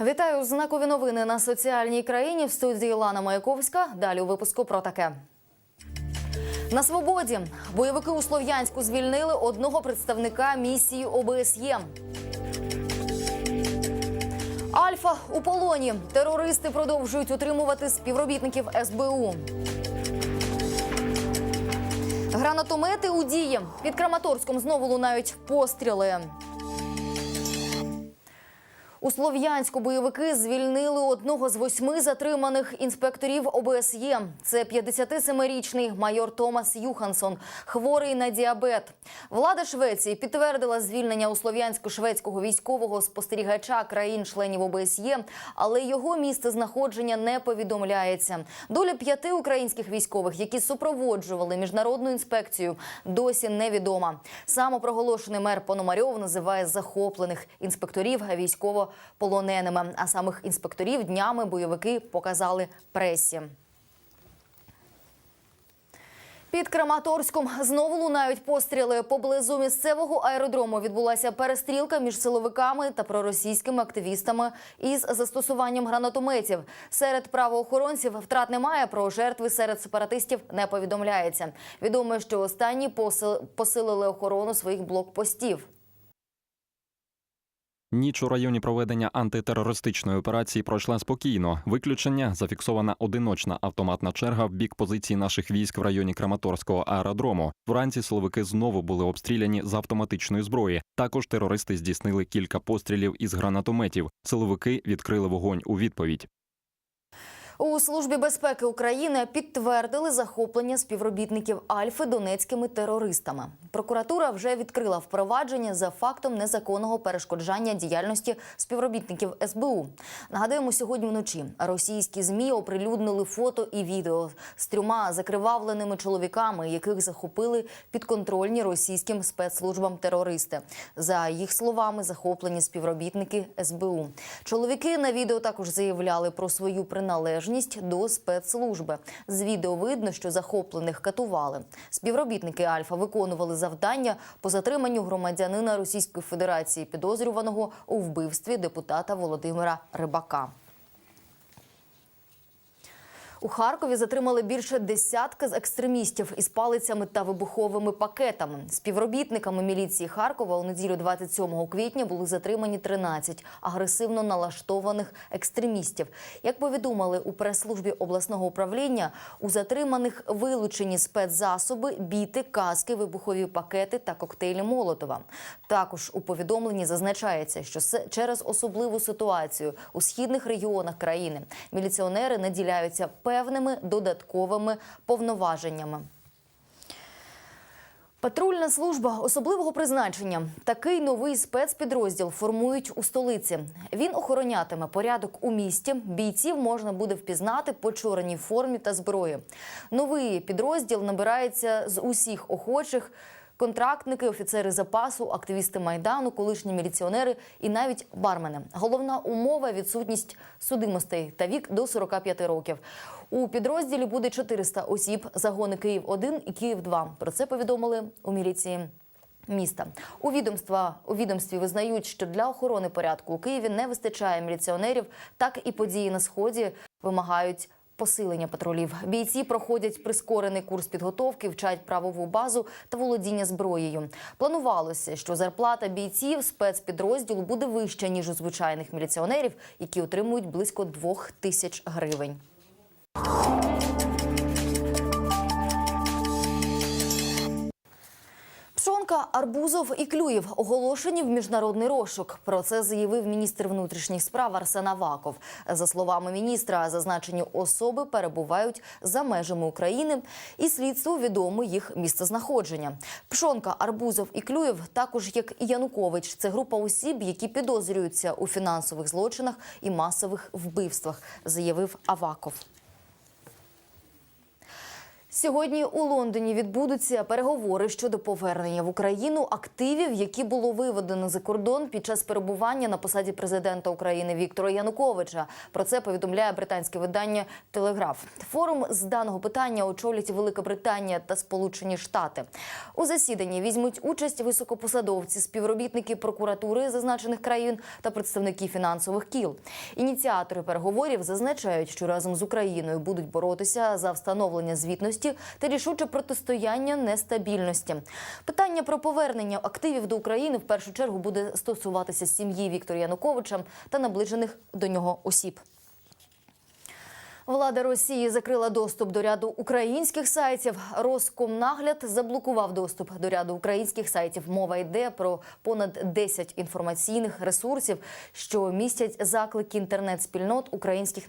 Вітаю знакові новини на соціальній країні в студії Лана Маяковська. Далі у випуску про таке. На свободі бойовики у Слов'янську звільнили одного представника місії ОБСЄ. Альфа у полоні. Терористи продовжують утримувати співробітників СБУ. Гранатомети у дії. Під Краматорськом знову лунають постріли. У Слов'янську бойовики звільнили одного з восьми затриманих інспекторів ОБСЄ. Це 57-річний майор Томас Юхансон, хворий на діабет. Влада Швеції підтвердила звільнення у Слов'янську шведського військового спостерігача країн-членів ОБСЄ, але його місце знаходження не повідомляється. Доля п'яти українських військових, які супроводжували міжнародну інспекцію, досі невідома. Самопроголошений мер Пономарьов називає захоплених інспекторів військово-полоненими. А самих інспекторів днями бойовики показали пресі. Під Краматорськом знову лунають постріли. Поблизу місцевого аеродрому відбулася перестрілка між силовиками та проросійськими активістами із застосуванням гранатометів. Серед правоохоронців втрат немає. Про жертви серед сепаратистів не повідомляється. Відомо, що останні посил- посилили охорону своїх блокпостів. Ніч у районі проведення антитерористичної операції пройшла спокійно. Виключення зафіксована одиночна автоматна черга в бік позиції наших військ в районі Краматорського аеродрому. Вранці силовики знову були обстріляні з автоматичної зброї. Також терористи здійснили кілька пострілів із гранатометів. Силовики відкрили вогонь у відповідь. У службі безпеки України підтвердили захоплення співробітників Альфи донецькими терористами. Прокуратура вже відкрила впровадження за фактом незаконного перешкоджання діяльності співробітників СБУ. Нагадаємо, сьогодні вночі російські змі оприлюднили фото і відео з трьома закривавленими чоловіками, яких захопили підконтрольні російським спецслужбам терористи. За їх словами, захоплені співробітники СБУ. Чоловіки на відео також заявляли про свою приналежність до спецслужби. З відео видно, що захоплених катували. Співробітники Альфа виконували завдання по затриманню громадянина Російської Федерації, підозрюваного у вбивстві депутата Володимира Рибака. У Харкові затримали більше десятка з екстремістів із палицями та вибуховими пакетами. Співробітниками міліції Харкова у неділю 27 квітня були затримані 13 агресивно налаштованих екстремістів. Як повідомили у прес-службі обласного управління, у затриманих вилучені спецзасоби, біти, каски, вибухові пакети та коктейлі Молотова. Також у повідомленні зазначається, що через особливу ситуацію у східних регіонах країни міліціонери наділяються певними додатковими повноваженнями. Патрульна служба особливого призначення. Такий новий спецпідрозділ формують у столиці. Він охоронятиме порядок у місті. Бійців можна буде впізнати по чорній формі та зброї. Новий підрозділ набирається з усіх охочих. Контрактники, офіцери запасу, активісти майдану, колишні міліціонери і навіть бармени. Головна умова відсутність судимостей та вік до 45 років. У підрозділі буде 400 осіб. Загони Київ 1 і Київ 2 Про це повідомили у міліції. Міста у відомства у відомстві визнають, що для охорони порядку у Києві не вистачає міліціонерів, так і події на сході вимагають посилення патрулів. Бійці проходять прискорений курс підготовки, вчать правову базу та володіння зброєю. Планувалося, що зарплата бійців спецпідрозділу буде вища ніж у звичайних міліціонерів, які отримують близько двох тисяч гривень. Пшонка, Арбузов і Клюєв оголошені в міжнародний розшук. Про це заявив міністр внутрішніх справ Арсен Аваков. За словами міністра, зазначені особи перебувають за межами України, і слідству відомо їх місцезнаходження. Пшонка, Арбузов і Клюєв, також як і Янукович, це група осіб, які підозрюються у фінансових злочинах і масових вбивствах, заявив Аваков. Сьогодні у Лондоні відбудуться переговори щодо повернення в Україну активів, які було виведено за кордон під час перебування на посаді президента України Віктора Януковича. Про це повідомляє британське видання Телеграф. Форум з даного питання очолять Велика Британія та Сполучені Штати. У засіданні візьмуть участь високопосадовці, співробітники прокуратури зазначених країн та представники фінансових кіл. Ініціатори переговорів зазначають, що разом з Україною будуть боротися за встановлення звітності та рішуче протистояння нестабільності. Питання про повернення активів до України в першу чергу буде стосуватися сім'ї Віктора Януковича та наближених до нього осіб. Влада Росії закрила доступ до ряду українських сайтів. Роскомнагляд заблокував доступ до ряду українських сайтів. Мова йде про понад 10 інформаційних ресурсів, що містять заклики інтернет-спільнот українських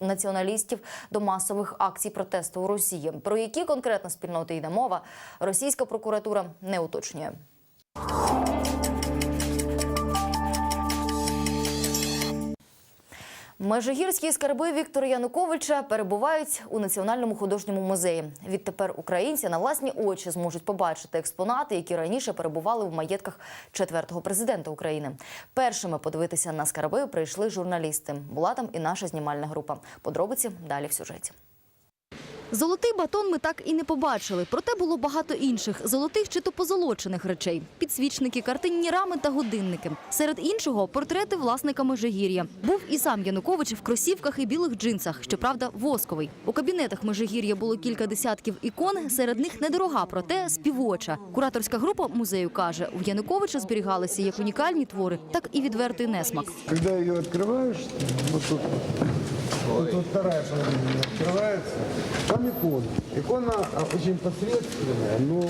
націоналістів до масових акцій протесту у Росії. Про які конкретно спільноти йде мова, російська прокуратура не уточнює. Межигірські скарби Віктора Януковича перебувають у Національному художньому музеї. Відтепер українці на власні очі зможуть побачити експонати, які раніше перебували в маєтках четвертого президента України. Першими подивитися на скарби прийшли журналісти. Була там і наша знімальна група. Подробиці далі в сюжеті. Золотий батон ми так і не побачили. Проте було багато інших золотих чи то позолочених речей: підсвічники, картинні рами та годинники. Серед іншого портрети власника Межигір'я. Був і сам Янукович в кросівках і білих джинсах, щоправда, восковий. У кабінетах Межигір'я було кілька десятків ікон. Серед них недорога, проте співоча. Кураторська група музею каже, у Януковича зберігалися як унікальні твори, так і відвертий несмак. Когда ее открываешь, вот тут, вот, тут вторая половина открывается, там икона. Икона а, очень посредственная, но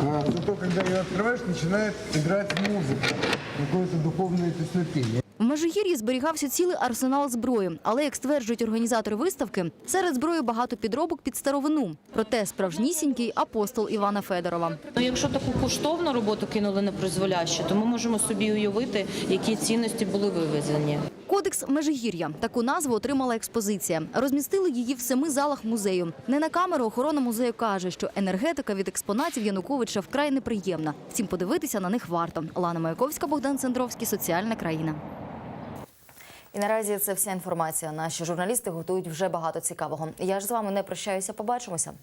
а, зато когда ее открываешь, начинает играть музыка, какое-то духовное песнопение. В Межигір'ї зберігався цілий арсенал зброї, але як стверджують організатори виставки, серед зброї багато підробок під старовину. Проте справжнісінький апостол Івана Федорова. Ну, якщо таку коштовну роботу кинули непризволяще, то ми можемо собі уявити, які цінності були вивезені. Кодекс Межигір'я таку назву отримала експозиція. Розмістили її в семи залах музею. Не на камеру охорона музею каже, що енергетика від експонатів Януковича вкрай неприємна. Втім, подивитися на них варто. Лана Маяковська, Богдан Центровський, соціальна країна. І наразі це вся інформація. Наші журналісти готують вже багато цікавого. Я ж з вами не прощаюся. Побачимося.